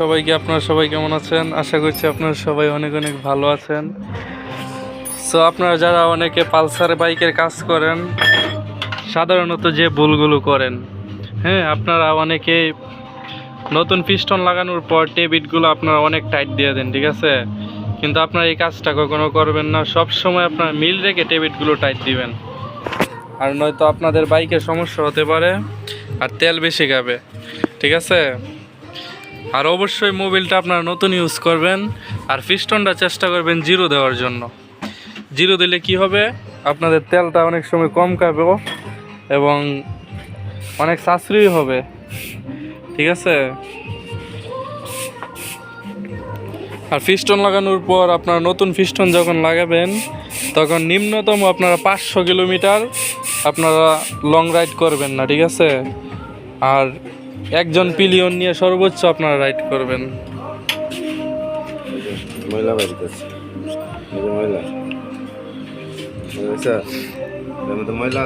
সবাইকে আপনারা সবাই কেমন আছেন? আশা করছি আপনারা সবাই অনেক অনেক ভালো আছেন। সো আপনারা যারা অনেকে পালসার বাইকের কাজ করেন, সাধারণত যে ভুলগুলো করেন হ্যাঁ আপনারা অনেকে নতুন পিস্টন লাগানোর পর টেবিটগুলো আপনারা অনেক টাইট দিয়ে দেন, ঠিক আছে? কিন্তু আপনারা এই কাজটা কখনো করবেন না। সব সময় আপনারা মিল রেখে টেবিটগুলো টাইট দিবেন। আর নয়তো আপনাদের বাইকের সমস্যা হতে পারে, আর তেল বেশি খাবে, ঠিক আছে? আর অবশ্যই মোবিলটা আপনারা নতুন ইউজ করবেন আর পিস্টনটা চেষ্টা করবেন জিরো দেওয়ার জন্য। জিরো দিলে কি হবে? আপনাদের তেলটা অনেক সময় কম খাবে এবং অনেক সাশ্রয়ী হবে। ঠিক আছে? আর পিস্টন লাগানোর পর আপনারা নতুন পিস্টন যখন লাগাবেন, তখন নিম্নতম আপনারা পাঁচশো কিলোমিটার আপনারা লং রাইড করবেন না, ঠিক আছে? আর একজন পিলিয়ন নিয়ে সর্বোচ্চ আপনারা রাইড করবেন। ময়লা মহিলা ময়লা।